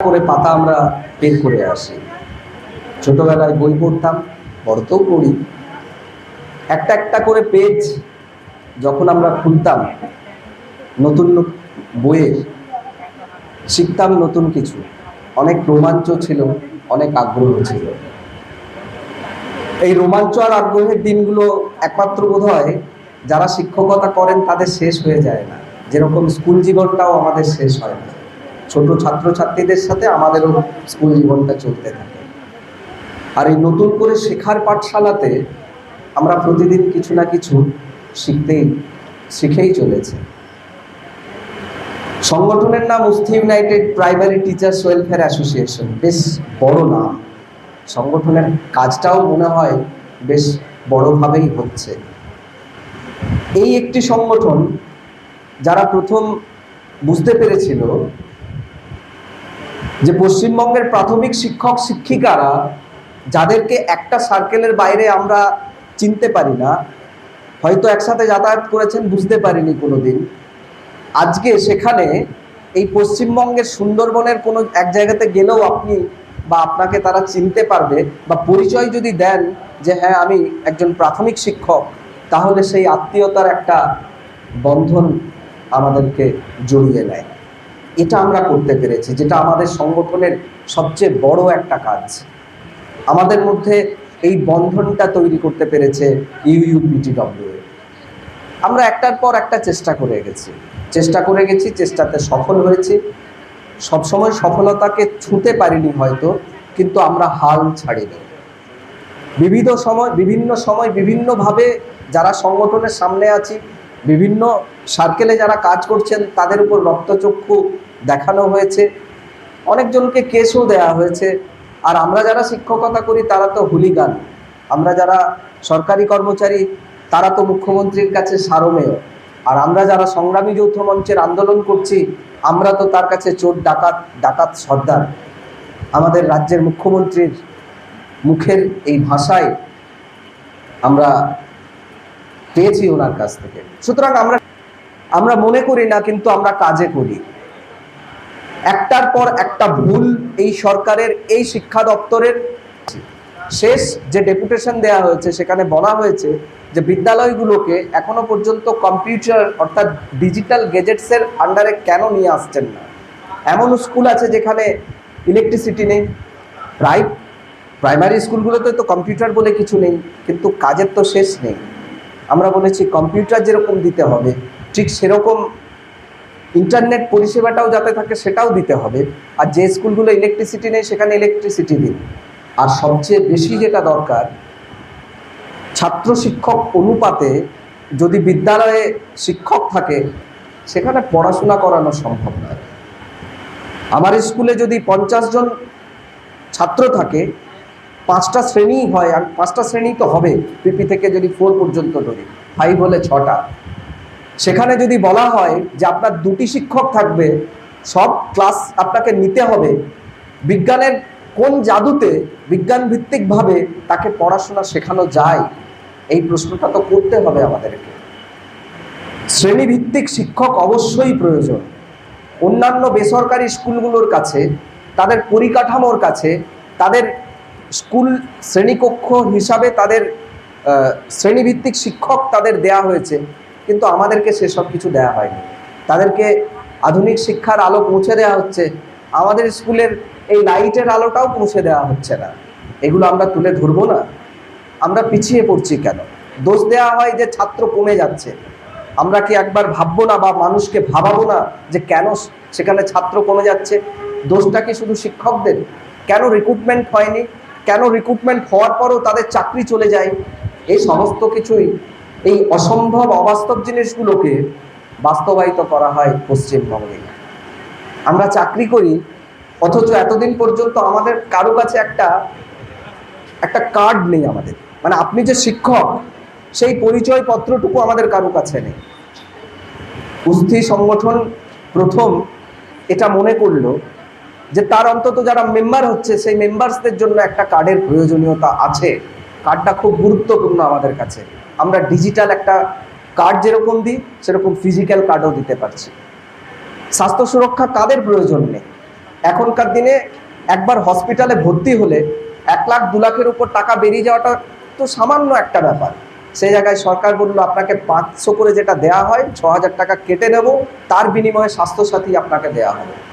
করে পাতা আমরা বের করে আসি। ছোটবেলায় বই পড়তাম বড়তেও পড়ি। একটা একটা করে পেজ যখন আমরা খুলতাম, নতুন বইয়ের, শিখতাম নতুন কিছু। অনেক রোমাঞ্চ ছিল, অনেক আগ্রহ ছিল। এই রোমাঞ্চ আর আগ্রহের দিনগুলো একমাত্র বোধ হয় যারা শিক্ষকতা করেন তাদের শেষ হয়ে যায় না। যেরকম স্কুল জীবনটাও আমাদের শেষ হয় না। ছোট ছাত্রছাত্রীদের সাথে আমাদেরও স্কুল জীবনটা চলতে থাকে। আর এই নতুন করে শেখার পাঠশালাতে আমরা প্রতিদিন কিছু না কিছু শিখতেই, শিখেই চলেছে। সংগঠনের নাম Usthi united primary teachers welfare association, বেশ বড় নাম। সংগঠনের কাজটাও মনে হয় বেশ বড়ভাবেই হচ্ছে। এই একটি সংগঠন যারা প্রথম বুঝতে পেরেছিল যে পশ্চিমবঙ্গের প্রাথমিক শিক্ষক শিক্ষিকারা, যাদেরকে একটা সার্কেলের বাইরে আমরা চিনতে পারি না, হয়তো একসাথে যাতায়াত করেছেন বুঝতে পারিনি কোনোদিন। আজকে সেখানে এই পশ্চিমবঙ্গের সুন্দরবনের কোনো এক জায়গাতে গেলেও আপনি বা আপনাকে তারা চিনতে পারবে বা পরিচয় যদি দেন যে হ্যাঁ আমি একজন প্রাথমিক শিক্ষক, তাহলে সেই আত্মীয়তার একটা বন্ধন আমাদেরকে জড়িয়ে নেয়। এটা আমরা করতে পেরেছি, যেটা আমাদের সংগঠনের সবচেয়ে বড় একটা কাজ। আমাদের মধ্যে এই বন্ধনটা তৈরি করতে পেরেছে ইউইউপিটিডব্লিউ আমরা একটার পর একটা চেষ্টা করে গেছি। চেষ্টা করে গেছি, চেষ্টাতে সফল হয়েছি। সবসময় সফলতাকে ছুঁতে পারিনি হয়তো, কিন্তু আমরা হাল ছাড়িনি। বিবিধ সময়, বিভিন্ন সময়, বিভিন্নভাবে যারা সংগঠনের সামনে আছি বিভিন্ন সার্কেলে যারা কাজ করছেন, তাদের উপর রক্তচক্ষু দেখানো হয়েছে। অনেকজনকে কেসও দেওয়া হয়েছে। আর আমরা যারা শিক্ষকতা করি, তারা তো হুলিগান। আমরা যারা সরকারি কর্মচারী, তারা তো মুখ্যমন্ত্রীর কাছে সারমেয়। আর আমরা যারা সংগ্রামী যৌথ মঞ্চের আন্দোলন করছি, আমরা তো তার কাছে চোর, ডাকাত ডাকাত সর্দার। আমাদের রাজ্যের মুখ্যমন্ত্রীর মুখের এই ভাষায় আমরা পেয়েছি ওনার কাছ থেকে। সুতরাং আমরা আমরা মনে করি না, কিন্তু আমরা কাজে করি। একটার পর একটা ভুল এই সরকারের, এই শিক্ষা দপ্তরের শেষ যে ডেপুটেশন দেওয়া হয়েছে, সেখানে বলা হয়েছে যে বিদ্যালয়গুলোকে এখনও পর্যন্ত কম্পিউটার অর্থাৎ ডিজিটাল গেজেটসের আন্ডারে কেন নিয়ে আসছেন না? এমন স্কুল আছে যেখানে ইলেকট্রিসিটি নেই প্রায় প্রাইমারি স্কুলগুলোতে তো কম্পিউটার বলে কিছু নেই, কিন্তু কাজের তো শেষ নেই। আমরা বলেছি কম্পিউটার যেরকম দিতে হবে, ঠিক সেরকম ইন্টারনেট পরিষেবাটাও যাতে থাকে সেটাও দিতে হবে। আর যে স্কুলগুলো ইলেকট্রিসিটি নেই, সেখানে ইলেকট্রিসিটি দিন। আর সবচেয়ে বেশি যেটা দরকার, ছাত্র শিক্ষক অনুপাতে যদি বিদ্যালয়ে শিক্ষক থাকে, সেখানে পড়াশোনা করানো সম্ভব নয়। আমার স্কুলে যদি পঞ্চাশ জন ছাত্র থাকে পাঁচটা শ্রেণি হয়, আর পাঁচটা শ্রেণি তো হবে পিপি থেকে যদি ফোর পর্যন্ত ধরি। ফাইভ হলে ছটা। সেখানে যদি বলা হয় যে আপনার দুটি শিক্ষক থাকবে, সব ক্লাস আপনাকে নিতে হবে, বিজ্ঞানের কোন জাদুতে বিজ্ঞান ভিত্তিকভাবে তাকে পড়াশোনা শেখানো যায়, এই প্রশ্নটা তো করতে হবে আমাদেরকে। শ্রেণীভিত্তিক শিক্ষক অবশ্যই প্রয়োজন। অন্যান্য বেসরকারি স্কুলগুলোর কাছে, তাদের পরিকাঠামোর কাছে, তাদের স্কুল শ্রেণীকক্ষ হিসাবে তাদের শ্রেণীভিত্তিক শিক্ষক তাদের দেয়া হয়েছে, কিন্তু আমাদেরকে সেসব কিছু দেয়া হয়নি। তাদেরকে আধুনিক শিক্ষার আলো পৌঁছে দেওয়া হচ্ছে, আমাদের স্কুলের এই লাইটের আলোটাও পৌঁছে দেওয়া হচ্ছে না। এগুলো আমরা তুলে ধরবো না। আমরা পিছিয়ে পড়ছি কেন? দোষ দেওয়া হয় যে ছাত্র কমে যাচ্ছে। আমরা কি একবার ভাববো না বা মানুষকে ভাবাবো না যে কেন সেখানে ছাত্র কমে যাচ্ছে? দোষটা কি শুধু শিক্ষকদের? কেন রিক্রুটমেন্ট হয়নি? কেন রিক্রুটমেন্ট হওয়ার পরও তাদের চাকরি চলে যায়? এই সমস্ত কিছুই, এই অসম্ভব অবাস্তব জিনিসগুলোকে বাস্তবায়িত করা হয় পশ্চিমবঙ্গে। আমরা চাকরি করি, অথচ এতদিন পর্যন্ত আমাদের কারও কাছে একটা একটা কার্ড নেই আমাদের। মানে আপনি যে শিক্ষক, সেই পরিচয়পত্রটুকু আমাদের কারও কাছে নেই। কুস্তি সংগঠন প্রথম এটা মনে করল যে তার অন্তত যারা মেম্বার হচ্ছে, সেই মেম্বার্সদের জন্য একটা কার্ডের প্রয়োজনীয়তা আছে। কার্ডটা খুব গুরুত্বপূর্ণ আমাদের কাছে। আমরা ডিজিটাল একটা কার্ড যেরকম দিই, সেরকম ফিজিক্যাল কার্ডও দিতে পারছি। স্বাস্থ্য সুরক্ষা কাদের প্রয়োজন নেই? এখনকার দিনে একবার হসপিটালে ভর্তি হলে এক লাখ, দু লাখের উপর টাকা বেরিয়ে যাওয়াটা তো সামান্য একটা ব্যাপার। সেই জায়গায় সরকার বলল, আপনাকে পাঁচশো করে যেটা দেয়া হয়, ছ হাজার টাকা কেটে নেব, তার বিনিময়ে স্বাস্থ্যসাথী আপনাকে দেয়া হবে।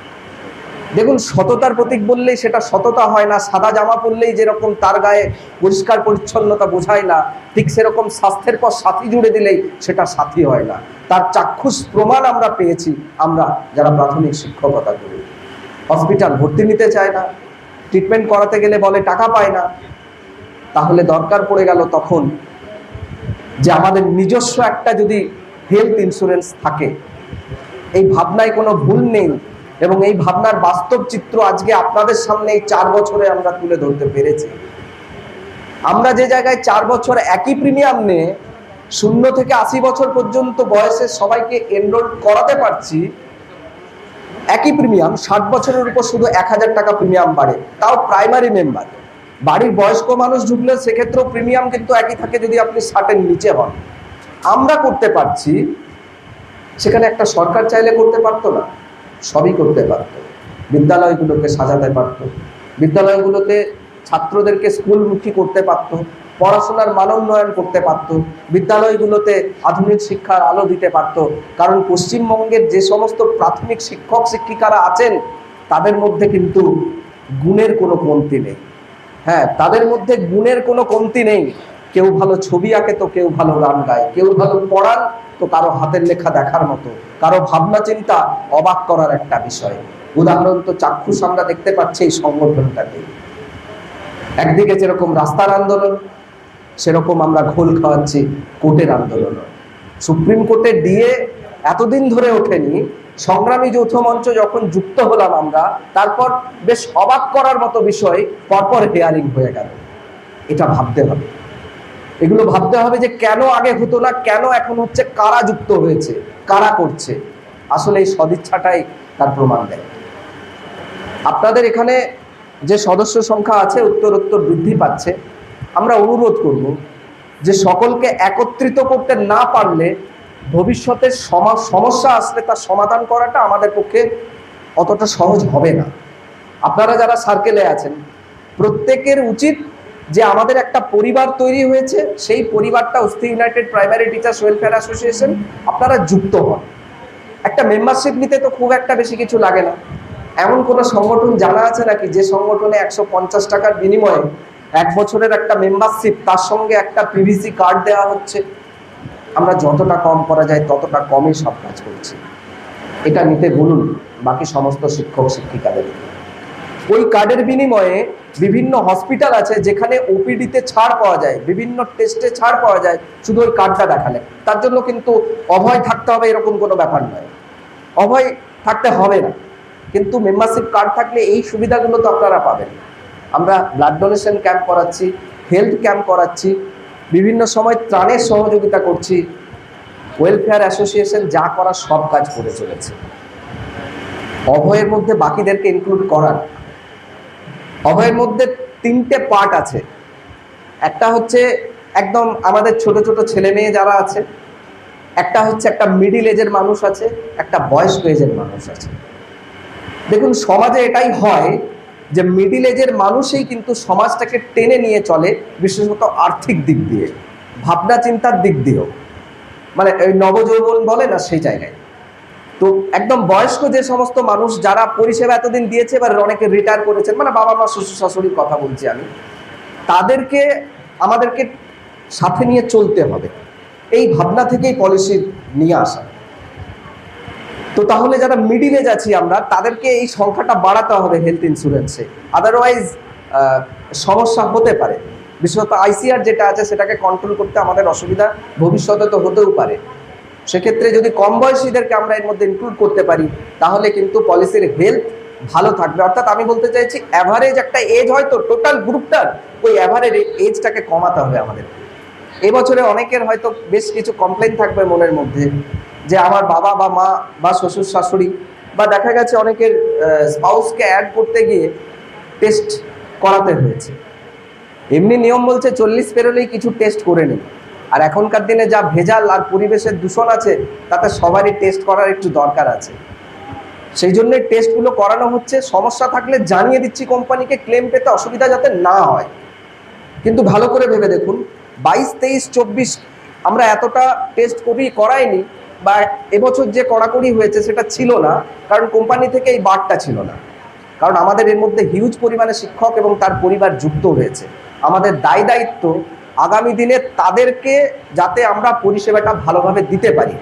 দেখুন, সততার প্রতীক বললেই সেটা সততা হয় না, সাদা জামা পরলেই যেরকম তার গায়ে পরিষ্কার পরিচ্ছন্নতা বোঝায় না, ঠিক সেরকম স্বাস্থ্যের পর সাথী জুড়ে দিলেই সেটা সাথী হয় না। তার চাক্ষুষ প্রমাণ আমরা পেয়েছি, আমরা যারা প্রাথমিক শিক্ষকতা করি। হসপিটাল ভর্তি নিতে চায় না ট্রিটমেন্ট করাতে গেলে বলে টাকা পায় না, তাহলে দরকার পড়ে গেল তখন যে আমাদের নিজস্ব একটা যদি হেলথ ইন্স্যুরেন্স থাকে। এই ভাবনায় কোনো ভুল নেই। এবং এই ভাবনার বাস্তব চিত্র আজকে আপনাদের সামনে এই চার বছরে আমরা তুলে ধরতে পেরেছি। আমরা যে জায়গায় চার বছর একই প্রিমিয়াম নিয়ে শূন্য থেকে আশি বছর পর্যন্ত বয়সে সবাইকে এনরোল করাতে পারছি, একই প্রিমিয়াম ষাট বছরের উপর শুধু এক হাজার টাকা প্রিমিয়াম বাড়ে। তাও প্রাইমারি মেম্বার বাড়ির বয়স্ক মানুষ ঢুকলে সেক্ষেত্রেও প্রিমিয়াম কিন্তু একই থাকে যদি আপনি ষাটের নিচে হন। আমরা করতে পারছি, সেখানে একটা সরকার চাইলে করতে পারতো না। সবই করতে পারত। বিদ্যালয়গুলোকে সাজাতে পারতো। বিদ্যালয়গুলোতে ছাত্রদেরকে স্কুলমুখী করতে পারতো, পড়াশোনার মানোন্নয়ন করতে পারতো, বিদ্যালয়গুলোতে আধুনিক শিক্ষার আলো দিতে পারতো। কারণ পশ্চিমবঙ্গের যে সমস্ত প্রাথমিক শিক্ষক, শিক্ষিকারা আছেন, তাদের মধ্যে কিন্তু গুণের কোনো কমতি নেই। হ্যাঁ তাদের মধ্যে গুণের কোনো কমতি নেই। কেউ ভালো ছবি আঁকে তো কেউ ভালো গান গায়, কেউ ভালো পড়ান তো কারও হাতের লেখা দেখার মতো, কারও ভাবনা চিন্তা অবাক করার একটা বিষয়। উদাহরণ তো চাক্ষুষ আমরা দেখতে পাচ্ছি এই সংগঠনটাকে একদিকে যেরকম রাস্তার আন্দোলন, সেরকম আমরা ঘোল খাওয়াচ্ছি কোর্টের আন্দোলন। সুপ্রিম কোর্টে দিয়ে এতদিন ধরে ওঠেনি, সংগ্রামী যৌথ মঞ্চ যখন যুক্ত হলাম আমরা, তারপর বেশ অবাক করার মতো বিষয় পরপর হেয়ারিং হয়ে গেল। এটা ভাবতে হবে। এগুলো ভাবতে হবে যে কেন আগে হতো না, কেন এখন হচ্ছে কারা যুক্ত হয়েছে, কারা করছে? আসলে এই সদিচ্ছাটাই তার প্রমাণ দেয়। আপনাদের এখানে যে সদস্য সংখ্যা আছে উত্তর উত্তর বৃদ্ধি পাচ্ছে, আমরা অনুরোধ করব যে সকলকে একত্রিত করতে না পারলে ভবিষ্যতে সমা- সমস্যা আসলে তার সমাধান করাটা আমাদের পক্ষে অতটা সহজ হবে না। আপনারা যারা সার্কেলে আছেন, প্রত্যেকের উচিত যে আমাদের একটা পরিবার তৈরি হয়েছে, সেই পরিবারটা Usthi united primary teachers welfare association আপনারা যুক্ত হন। একটা মেম্বারশিপ নিতে তো খুব একটা বেশি কিছু লাগে না। এমন কোনো সংগঠন জানা আছে নাকি যে সংগঠনে একশো পঞ্চাশ টাকার বিনিময়ে এক বছরের একটা মেম্বারশিপ, তার সঙ্গে একটা পিভিসি কার্ড দেওয়া হচ্ছে? আমরা যতটা কম করা যায়, ততটা কমই সব কাজ করছি। এটা নিতে বলুন, বাকি সমস্ত শিক্ষক শিক্ষিকাদের ওই কার্ডের বিনিময়ে বিভিন্ন হসপিটাল আছে যেখানে ওপিডিতে ছাড় পাওয়া যায়, বিভিন্ন টেস্টে ছাড় পাওয়া যায়, শুধু ওই কার্ডটা দেখালে। তার জন্য কিন্তু অভয় থাকতে হবে এরকম কোনো ব্যাপার নয়। অভয় থাকতে হবে না। কিন্তু মেম্বারশিপ কার্ড থাকলে এই সুবিধাগুলো তো আপনারা পাবেন। আমরা ব্লাড ডোনেশন ক্যাম্প করাচ্ছি হেলথ ক্যাম্প করাচ্ছি, বিভিন্ন সময় ত্রাণের সহযোগিতা করছি। ওয়েলফেয়ার অ্যাসোসিয়েশন যা করার সব কাজ করে চলেছে। অভয়ের মধ্যে বাকিদেরকে ইনক্লুড করার অভয়ের মধ্যে তিনটে পার্ট আছে। একটা হচ্ছে একদম আমাদের ছোট ছোট ছেলে মেয়ে যারা আছে, একটা হচ্ছে একটা মিডিল এজের মানুষ আছে, একটা বয়স্ক এজের মানুষ আছে। দেখুন, সমাজে এটাই হয় যে মিডিল এজের মানুষই কিন্তু সমাজটাকে টেনে নিয়ে চলে, বিশেষত আর্থিক দিক দিয়ে ভাবনা চিন্তার দিক দিয়েও। মানে ওই নবযৌবন বলে না সেই জায়গায়। তো একদম বয়স্ক যে সমস্ত মানুষ যারা পরিষেবা এতদিন দিয়েছে এবার অনেকে রিটায়ার করেছেন মানে বাবা মা, শ্বশুর শাশুড়ির কথা বলছি আমি, তাদেরকে, আমাদেরকে সাথে নিয়ে চলতে হবে। এই ভাবনা থেকেই পলিসি নিয়ে আসা। তো তাহলে যারা মিডিল এজ আছি আমরা, তাদেরকে এই সংখ্যাটা বাড়াতে হবে হেলথ ইন্স্যুরেন্সে আদারওয়াইজ সমস্যা হতে পারে। বিশেষত আইসিআর যেটা আছে, সেটাকে কন্ট্রোল করতে আমাদের অসুবিধা, ভবিষ্যতে তো হতেও পারে। সেক্ষেত্রে যদি কম বয়সীদেরকে আমরা এর মধ্যে ইনক্লুড করতে পারি, তাহলে কিন্তু পলিসির হেলথ ভালো থাকবে। অর্থাৎ আমি বলতে চাইছি অ্যাভারেজ একটা এজ হয়তো টোটাল গ্রুপটার ওই অ্যাভারেজ এজটাকে কমাতে হবে আমাদের। এবছরে অনেকের হয়তো বেশ কিছু কমপ্লেন থাকবে মনের মধ্যে, যে আমার বাবা বা মা বা শ্বশুর শাশুড়ি বা দেখা গেছে অনেকের স্পাউসকে অ্যাড করতে গিয়ে টেস্ট করাতে হয়েছে। এমনি নিয়ম বলছে চল্লিশ পেরোলেই কিছু টেস্ট করে নিন আর এখনকার দিনে যা ভেজাল আর পরিবেশের দূষণ আছে, তাতে সবারই টেস্ট করার একটু দরকার আছে। সেই জন্য টেস্টগুলো করানো হচ্ছে। সমস্যা থাকলে জানিয়ে দিচ্ছি কোম্পানিকে ক্লেম পেতে অসুবিধা যাতে না হয়। কিন্তু ভালো করে ভেবে দেখুন, বাইশ, তেইশ, চব্বিশ আমরা এতটা টেস্ট করি, করাইনি, বা এবছর যে কড়াকড়ি হয়েছে সেটা ছিল না, কারণ কোম্পানি থেকে এই বারটা ছিল না। কারণ আমাদের এর মধ্যে হিউজ পরিমাণে শিক্ষক এবং তার পরিবার যুক্ত হয়েছে আমাদের দায় দায়িত্ব আগামী দিনে তাদেরকে যাতে আমরা পরিষেবাটা ভালোভাবে দিতে পারি।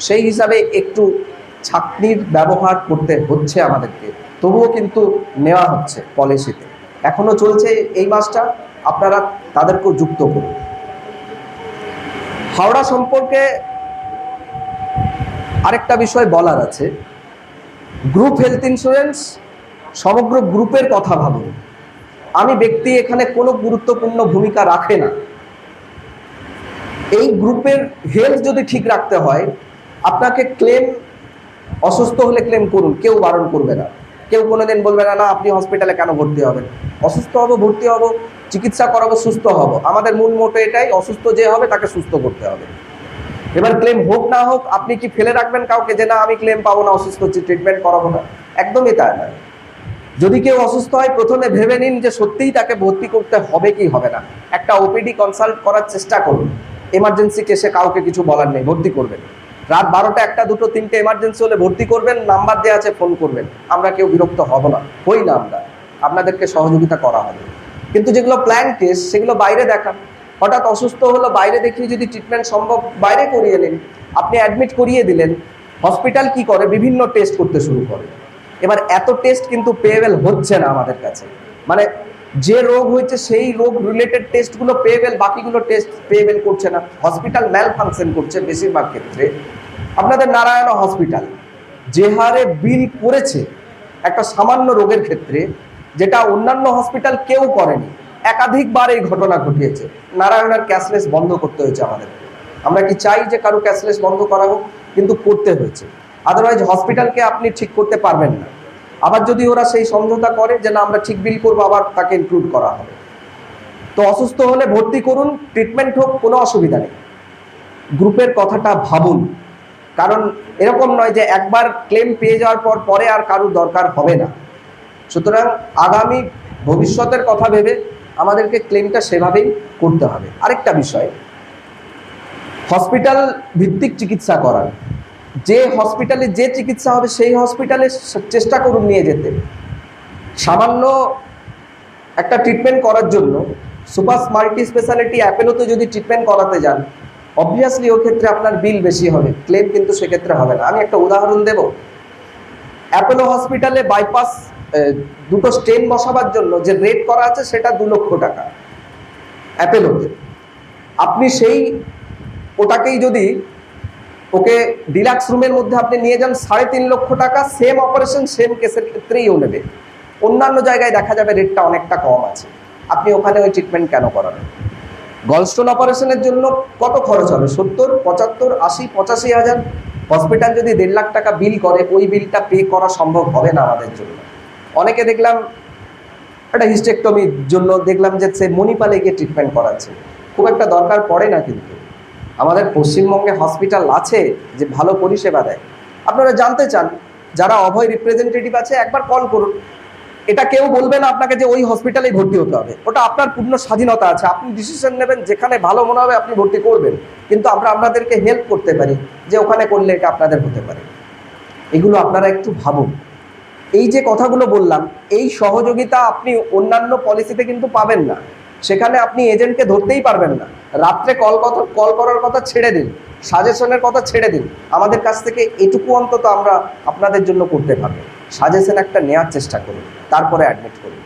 সেই হিসাবে একটু ছাকনির ব্যবহার করতে হচ্ছে আমাদেরকে। তবুও কিন্তু নেওয়া হচ্ছে পলিসিতে। এখনও চলছে এই মাসটা। আপনারা তাদেরকেও যুক্ত করুন। হাওড়া সম্পর্কে আরেকটা বিষয় বলার আছে। গ্রুপ হেলথ ইন্স্যুরেন্স, সমগ্র গ্রুপের কথা ভাবুন। আমি ব্যক্তি এখানে কোনো গুরুত্বপূর্ণ ভূমিকা রাখে না। এই গ্রুপের হেলথ যদি ঠিক রাখতে হয়, আপনাকে ক্লেম অসুস্থ হলে ক্লেম করুন, কেউ বারণ করবে না। কেউ কোনো দিন বলবে না না, আপনি হসপিটালে কেন ভর্তি হবেন? অসুস্থ হব, ভর্তি হব, চিকিৎসা করাবো, সুস্থ হব। আমাদের মূল মোটো এটাই, অসুস্থ যে হবে, তাকে সুস্থ করতে হবে। এবার ক্লেম হোক না হোক, আপনি কি ফেলে রাখবেন কাউকে যে, না, আমি ক্লেম পাবো না, অসুস্থ হচ্ছি ট্রিটমেন্ট করাবো না? একদমই তাই নয়। যদি কেউ অসুস্থ হয়, প্রথমে ভেবে নিন যে সত্যিই তাকে ভর্তি করতে হবে কি হবে না। একটা ওপিডি কনসাল্ট করার চেষ্টা করুন। এমার্জেন্সি কেসে কাউকে কিছু বলার নেই, ভর্তি করবেন। রাত বারোটা, একটা, দুটো, তিনটে এমার্জেন্সি হলে ভর্তি করবেন, নাম্বার দেওয়া আছে ফোন করবেন। আমরা কেউ বিরক্ত হব না, হই না আমরা। আপনাদেরকে সহযোগিতা করা হবে। কিন্তু যেগুলো প্ল্যান কেস সেগুলো বাইরে দেখান। হঠাৎ অসুস্থ হলো, বাইরে দেখিয়ে যদি ট্রিটমেন্ট সম্ভব, বাইরে করিয়ে নিন। আপনি অ্যাডমিট করিয়ে দিলেন হসপিটাল কি করে? বিভিন্ন টেস্ট করতে শুরু করে। এবার এত টেস্ট কিন্তু পেয়েবেল হচ্ছে না আমাদের কাছে। মানে যে রোগ হয়েছে সেই রোগ রিলেটেড টেস্টগুলো পেয়েবেল বাকিগুলো টেস্ট পেয়েবেল করছে না। হসপিটাল ম্যাল ফাংশন করছে বেশিরভাগ ক্ষেত্রে। আপনাদের নারায়ণ হসপিটাল যে হারে বিল করেছে একটা সামান্য রোগের ক্ষেত্রে, যেটা অন্যান্য হসপিটাল কেউ করেনি, একাধিকবার এই ঘটনা ঘটিয়েছে। নারায়ণের ক্যাশলেস বন্ধ করতে হয়েছে আমাদের। আমরা কি চাই যে কারও ক্যাশলেস বন্ধ করা হোক? কিন্তু করতে হয়েছে। আদারওয়াইজ হসপিটালকে আপনি ঠিক করতে পারবেন না। আবার যদি ওরা সেই সমঝোতা করে যে না, আমরা ঠিক বিল করব, আবার তাকে ইনক্লুড করা হবে। তো অসুস্থ হলে ভর্তি করুন ট্রিটমেন্ট হোক, কোনো অসুবিধা নেই। গ্রুপের কথাটা ভাবুন। কারণ এরকম নয় যে একবার ক্লেম পেয়ে যাওয়ার পর পরে আর কারুর দরকার হবে না। সুতরাং আগামী ভবিষ্যতের কথা ভেবে আমাদেরকে ক্লেমটা সেভাবেই করতে হবে। আরেকটা বিষয় হসপিটাল ভিত্তিক চিকিৎসা করার যে হসপিটালে যে চিকিৎসা হবে, সেই হসপিটালে চেষ্টা করুন নিয়ে যেতে। সামান্য একটা ট্রিটমেন্ট করার জন্য সুপার মাল্টি স্পেশালিটি অ্যাপেলোতে যদি ট্রিটমেন্ট করাতে যান অবভিয়াসলি ওর ক্ষেত্রে আপনার বিল বেশি হবে ক্লেম কিন্তু সেক্ষেত্রে হবে না। আমি একটা উদাহরণ দেব। অ্যাপোলো হসপিটালে বাইপাস দুটো স্টেন বসাবার জন্য যে রেট করা আছে, সেটা দু লক্ষ টাকা। অ্যাপেলোতে। আপনি সেই ওটাকেই যদি ওকে ডিলাক্স রুমের মধ্যে আপনি নিয়ে যান সাড়ে তিন লক্ষ টাকা, সেম অপারেশন সেম কেসের ক্ষেত্রেই ও নেবে। অন্যান্য জায়গায় দেখা যাবে রেটটা অনেকটা কম আছে। আপনি ওখানে ওই ট্রিটমেন্ট কেন করাবেন? গলস্টোন অপারেশনের জন্য কত খরচ হবে? সত্তর, পঁচাত্তর, আশি, পঁচাশি হাজার? হসপিটাল যদি দেড় লাখ টাকা বিল করে, ওই বিলটা পে করা সম্ভব হবে না আমাদের জন্য। অনেকে দেখলাম, একটা হিস্টেকটমির জন্য দেখলাম যে সে মণিপালে গিয়ে ট্রিটমেন্ট করাচ্ছে। খুব একটা দরকার পড়ে না কিন্তু। আমাদের পশ্চিমবঙ্গে হসপিটাল আছে যে ভালো পরিষেবা দেয়। আপনারা জানতে চান, যারা অভয় রিপ্রেজেন্টেটিভ আছে, একবার কল করুন। এটা কেউ বলবে না আপনাকে যে ওই হসপিটালেই ভর্তি হতে হবে। ওটা আপনার পূর্ণ স্বাধীনতা আছে। আপনি ডিসিশন নেবেন, যেখানে ভালো মনে হবে আপনি ভর্তি করবেন। কিন্তু আমরা আপনাদেরকে হেল্প করতে পারি যে ওখানে করলে এটা আপনাদের হতে পারে। এগুলো আপনারা একটু ভাবুন। এই যে কথাগুলো বললাম, এই সহযোগিতা আপনি অন্যান্য পলিসিতে কিন্তু পাবেন না। সেখানে আপনি এজেন্টকে ধরতেই পারবেন না। রাত্রে কল কথা কল করার কথা ছেড়ে দিন। সাজেশনের কথা ছেড়ে দিন। আমাদের কাছ থেকে এটুকু অন্তত আমরা আপনাদের জন্য করতে পারব। সাজেশন একটা নেওয়ার চেষ্টা করুন, তারপরে অ্যাডমিট করুন।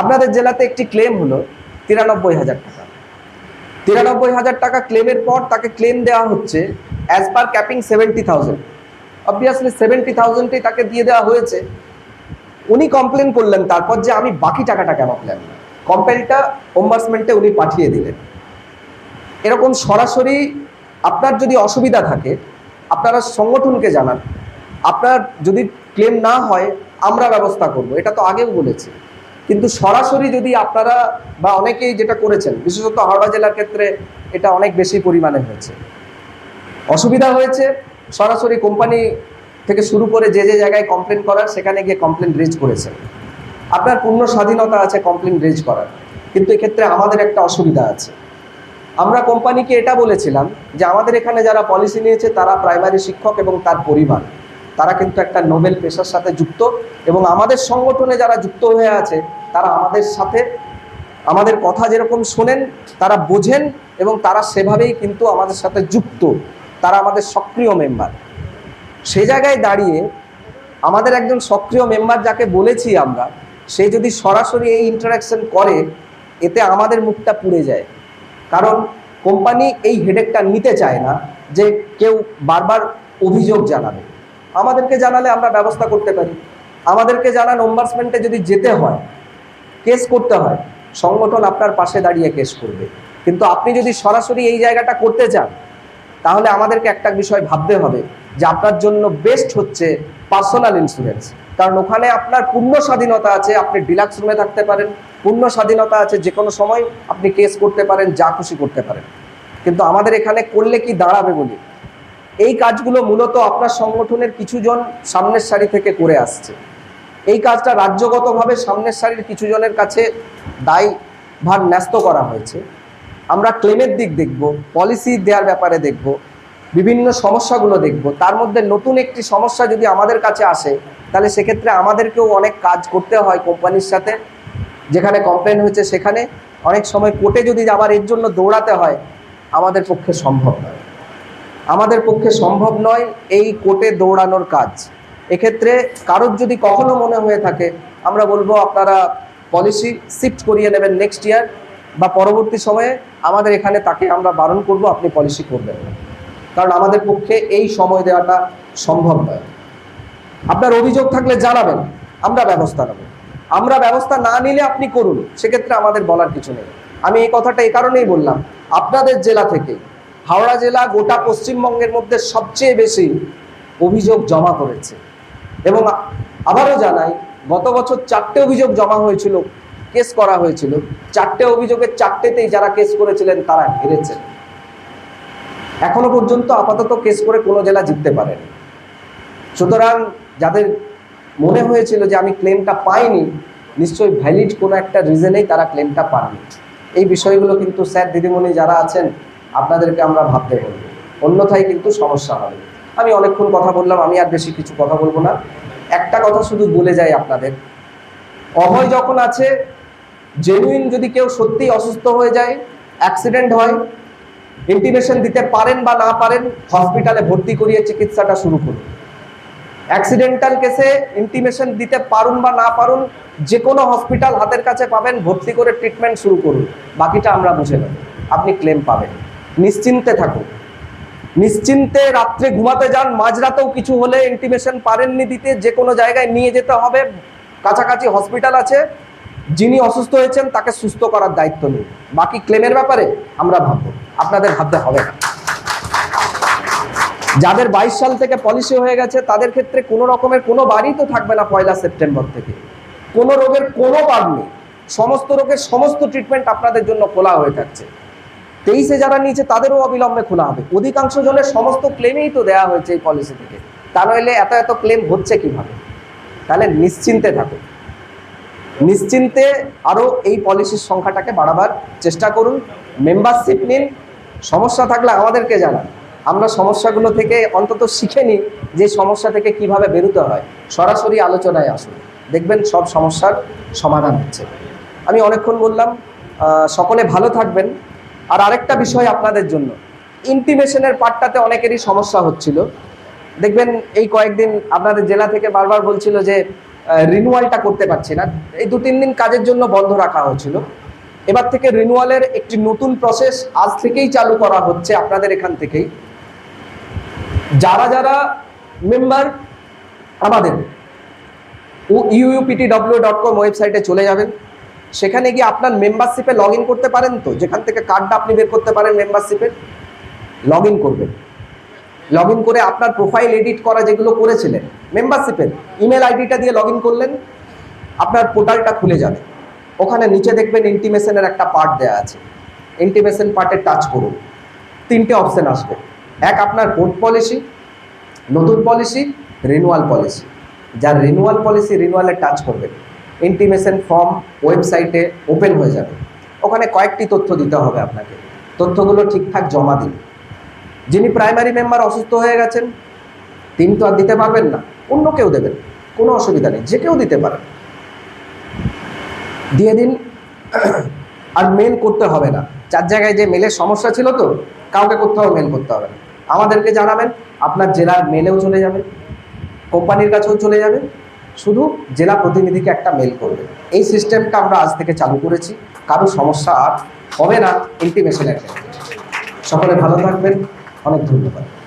আপনাদের জেলাতে একটি ক্লেম হলো তিরানব্বই হাজার টাকা। তিরানব্বই হাজার টাকা ক্লেমের পর তাকে ক্লেম দেওয়া হচ্ছে as per capping seventy thousand obviously seventy থাউজেন্ডই তাকে দিয়ে দেওয়া হয়েছে। উনি কমপ্লেন করলেন তারপর যে আমি বাকি টাকাটা কেন পেলাম না কমপ্লেনটা ওম্বার্সমেন্টে উনি পাঠিয়ে দিলেন। এরকম সরাসরি আপনার যদি অসুবিধা থাকে, আপনারা সংগঠনকে জানান। আপনার যদি ক্লেম না হয়, আমরা ব্যবস্থা করব। এটা তো আগেও বলেছি। কিন্তু সরাসরি যদি আপনারা বা অনেকেই যেটা করেছেন, বিশেষত হাওড়া জেলার ক্ষেত্রে এটা অনেক বেশি পরিমাণে হয়েছে। অসুবিধা হয়েছে, সরাসরি কোম্পানি থেকে শুরু করে যে যে জায়গায় কমপ্লেন করার, সেখানে গিয়ে কমপ্লেন রেজ করেছেন। আপনার পূর্ণ স্বাধীনতা আছে কমপ্লেন রেজ করার। কিন্তু এক্ষেত্রে আমাদের একটা অসুবিধা আছে। আমরা কোম্পানিকে এটা বলেছিলাম যে আমাদের এখানে যারা পলিসি নিয়েছে, তারা প্রাইমারি শিক্ষক এবং তার পরিবার। তারা কিন্তু একটা নোবেল পেশার সাথে যুক্ত এবং আমাদের সংগঠনে যারা যুক্ত হয়ে আছে, তারা আমাদের সাথে আমাদের কথা যেরকম শোনেন, তারা বোঝেন এবং তারা সেভাবেই কিন্তু আমাদের সাথে যুক্ত। তারা আমাদের সক্রিয় মেম্বার সে জায়গায় দাঁড়িয়ে আমাদের একজন সক্রিয় মেম্বার যাকে বলেছি আমরা সে যদি সরাসরি এই ইন্টারাকশন করে, এতে আমাদের মুখটা পুড়ে যায়। কারণ কোম্পানি এই হেডেকটা নিতে চায় না যে কেউ বারবার অভিযোগ জানাবে। আমাদেরকে জানালে আমরা ব্যবস্থা করতে পারি। আমাদেরকে জানান ওম্বার্সমেন্টে যদি যেতে হয় কেস করতে হয়, সংগঠন আপনার পাশে দাঁড়িয়ে কেস করবে। কিন্তু আপনি যদি সরাসরি এই জায়গাটা করতে চান, তাহলে আমাদেরকে একটা বিষয় ভাবতে হবে যে আপনার জন্য বেস্ট হচ্ছে পার্সোনাল ইন্স্যুরেন্স কারণ ওখানে আপনার পূর্ণ স্বাধীনতা আছে, আপনি ডিলাক্স রুমে থাকতে পারেন। পূর্ণ স্বাধীনতা আছে, যে কোনো সময় আপনি কেস করতে পারেন, যা খুশি করতে পারেন। কিন্তু আমাদের এখানে করলে কি দাঁড়াবে বলি? এই কাজগুলো মূলত আপনার সংগঠনের কিছুজন সামনের সারি থেকে করে আসছে। এই কাজটা রাজ্যগতভাবে সামনের সারির কিছু জনের কাছে দায় ভার ন্যস্ত করা হয়েছে। আমরা ক্লেমের দিক দেখব পলিসি দেওয়ার ব্যাপারে দেখব। বিভিন্ন সমস্যাগুলো দেখব। তার মধ্যে নতুন একটি সমস্যা যদি আমাদের কাছে আসে, তাহলে সেক্ষেত্রে আমাদেরকেও অনেক কাজ করতে হয় কোম্পানির সাথে, যেখানে কমপ্লেন হয়েছে সেখানে। অনেক সময় কোর্টে যদি আবার এর জন্য দৌড়াতে হয়, আমাদের পক্ষে সম্ভব নয়। আমাদের পক্ষে সম্ভব নয় এই কোর্টে দৌড়ানোর কাজ। এক্ষেত্রে কারোর যদি কখনো মনে হয়ে থাকে, আমরা বলব আপনারা পলিসি শিফট করিয়ে নেবেন নেক্সট ইয়ার বা পরবর্তী সময়ে আমাদের এখানে তাকে আমরা বারণ করব, আপনি পলিসি করবেন না। কারণ আমাদের পক্ষে এই সময় দেওয়াটা সম্ভব নয়। আপনার অভিযোগ থাকলে জানাবেন, আমরা ব্যবস্থা নেব। আমরা ব্যবস্থা না নিলে আপনি করুন, সেক্ষেত্রে আমাদের বলার কিছু নেই। আমি এই কথাটা এই কারণেই বললাম, আপনাদের জেলা থেকে হাওড়া জেলা গোটা পশ্চিমবঙ্গের মধ্যে সবচেয়ে বেশি অভিযোগ জমা করেছে। এবং আবারও জানাই, গত বছর চারটে অভিযোগ জমা হয়েছিল, কেস করা হয়েছিল। চারটে অভিযোগের চারটেতেই যারা কেস করেছিলেন, তারা হেরেছেন। এখনও পর্যন্ত আপাতত কেস করে কোনো জেলা জিততে পারেনি। সুতরাং যাদের মনে হয়েছিল যে আমি ক্লেমটা পাইনি, নিশ্চয়ই ভ্যালিড কোনো একটা রিজনেই তারা ক্লেমটা পাননি। এই বিষয়গুলো কিন্তু স্যার দিদিমণি যারা আছেন, আপনাদেরকে আমরা ভাবতে বলব। অন্যথায় কিন্তু সমস্যা হবে। আমি অনেকক্ষণ কথা বললাম, আমি আর বেশি কিছু কথা বলব না। একটা কথা শুধু বলে যাই আপনাদের। অভয় যখন আছে জেনুইন যদি কেউ সত্যিই অসুস্থ হয়ে যায় অ্যাক্সিডেন্ট হয় ইন্টিমেশন দিতে পারেন বা না পারেন হসপিটালে ভর্তি করিয়ে চিকিৎসাটা শুরু করুন। অ্যাক্সিডেন্টাল কেসে ইন্টিমেশন দিতে পারুন বা না পারুন যে কোনো হসপিটাল হাতের কাছে পাবেন, ভর্তি করে ট্রিটমেন্ট শুরু করুন। বাকিটা আমরা বুঝে নেব। আপনি ক্লেম পাবেন। নিশ্চিন্তে থাকুন। নিশ্চিন্তে রাত্রে ঘুমাতে যান, মাঝরাতেও কিছু হলে ইন্টিমেশন পারেননি দিতে যে কোনো জায়গায় নিয়ে যেতে হবে। কাছাকাছি হসপিটাল আছে। যিনি অসুস্থ হয়েছেন, তাকে সুস্থ করার দায়িত্ব নিন। বাকি ক্লেমের ব্যাপারে আমরা ভাববো আপনাদের ভাবতে হবে না। যাদের বাইশ সাল থেকে পলিসি হয়ে গেছে, তাদের ক্ষেত্রে কোনো রকমের কোনো বাড়ি তো থাকবে না পয়লা সেপ্টেম্বর থেকে। কোনো রোগের কোনো বাদ নেই। সমস্ত রোগের সমস্ত ট্রিটমেন্ট আপনাদের জন্য খোলা হয়ে থাকছে। তেইশে যারা নিয়েছে, তাদেরও অবিলম্বে খোলা হবে। অধিকাংশ জনের সমস্ত ক্লেমেই তো দেওয়া হয়েছে এই পলিসি থেকে। তা নইলে এত এত ক্লেম হচ্ছে কীভাবে? তাহলে নিশ্চিন্তে থাকুন নিশ্চিন্তে আরও এই পলিসির সংখ্যাটাকে বাড়াবার চেষ্টা করুন। মেম্বারশিপ নিন। সমস্যা থাকলে আমাদেরকে জানান। আমরা সমস্যাগুলো থেকে অন্তত শিখে নিই যে সমস্যা থেকে কীভাবে বেরোতে হয়। সরাসরি আলোচনায় আসুন। দেখবেন সব সমস্যার সমাধান হচ্ছে। আমি অনেকক্ষণ বললাম সকলে ভালো থাকবেন। আর আরেকটা বিষয় আপনাদের জন্য। ইন্টিমেশনের পার্টটাতে অনেকেরই সমস্যা হচ্ছিল। দেখবেন এই কয়েকদিন আপনাদের জেলা থেকে বারবার বলছিল যে রিনুয়ালটা করতে পারছি না। এই দু তিন দিন কাজের জন্য বন্ধ রাখা হয়েছিল এবার থেকে রিনুয়ালের একটি নতুন প্রসেস আজ থেকেই চালু করা হচ্ছে আপনাদের এখান থেকেই। যারা যারা মেম্বার আমাদের ইউইউপিটি ডব্লিউ ডট কম ওয়েবসাইটে চলে যাবেন। সেখানে গিয়ে আপনার মেম্বারশিপে লগ করতে পারেন তো, যেখান থেকে কার্ডটা আপনি বের করতে পারেন মেম্বারশিপের লগ ইন করবেন। লগ করে আপনার প্রোফাইল এডিট করা যেগুলো করেছিলেন মেম্বারশিপের ইমেল আইডিটা দিয়ে লগ করলেন, আপনার পোর্টালটা খুলে যাবে। ওখানে নিচে দেখবেন ইন্টিমেশনের একটা পার্ট দেওয়া আছে। ইন্টিমেশন পার্টে টাচ করুন। তিনটে অপশান আসবে। এক আপনার কোর্ট পলিসি নতুন পলিসি রিনুয়াল পলিসি যার রিনুয়াল পলিসি রিনুয়ালে টাচ করবেন ইন্টিমেশন ফর্ম ওয়েবসাইটে ওপেন হয়ে যাবে। ওখানে কয়েকটি তথ্য দিতে হবে আপনাকে। তথ্যগুলো ঠিকঠাক জমা দিন। যিনি প্রাইমারি মেম্বার অসুস্থ হয়ে গেছেন, তিনি তো আর দিতে পারবেন না। অন্য কেউ দেবেন। কোনো অসুবিধা নেই। যে কেউ দিতে পারেন। দিয়ে দিন, আর মেল করতে হবে না। চার জায়গায় যে মেলের সমস্যা ছিল তো, কাউকে করতে হবে মেল করতে হবে না। আমাদেরকে জানাবেন, আপনার জেলার মেলেও চলে যাবে, কোম্পানির কাছেও চলে যাবে। শুধু জেলা প্রতিনিধিকে একটা মেল করবে। এই সিস্টেমটা আমরা আজ থেকে চালু করেছি। কারও সমস্যা আর হবে না ইন্টিমেশনের ক্ষেত্রে। সকলে ভালো থাকবেন। অনেক ধন্যবাদ।